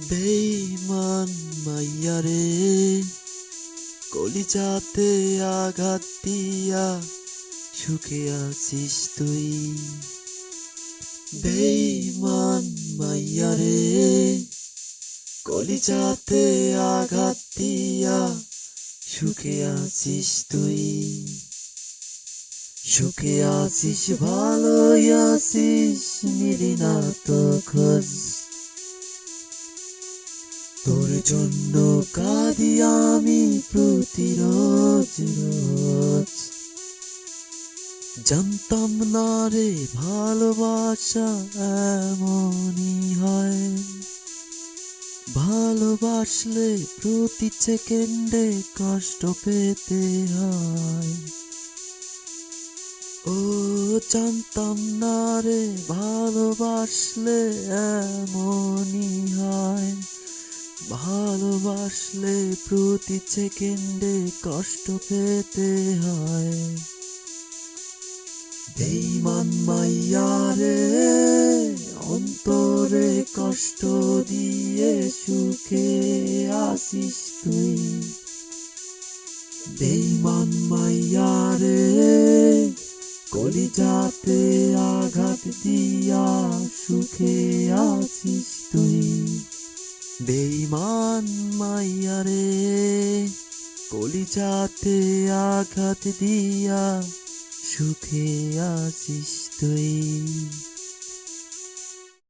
বেইমান মাইয়ারে, কলিজাতে আঘাত দিয়া সুখে আছিস তুই। বেইমান মাইয়ারে, কলিজাতে আঘাত দিয়া সুখে আছিস তুই। সুখে আছিস, ভালোই আছিস নিলি না তো খোঁজ জন্য কাঁদি আমি প্রতিরোজ রোজ। জানতাম না রে ভালোবাসা এমনই হয়। ভালোবাসলে প্রতি সেকেন্ডে কষ্ট পেতে হয়। ও জানতাম না রে ভালোবাসলে এমনই হয়। ভালোবাসলে প্রতি সেকেন্ডে কষ্ট পেতে হয়। বেইমান অন্তরে কষ্ট দিয়ে সুখে আসিস তুই। বেইমান মাইয়ারে কলিজাতে আঘাত দিয়া সুখে আছিস তুই। বেইমান মাইয়ারে কলিজাতে আঘাত দিয়া সুখে আসিস তুই।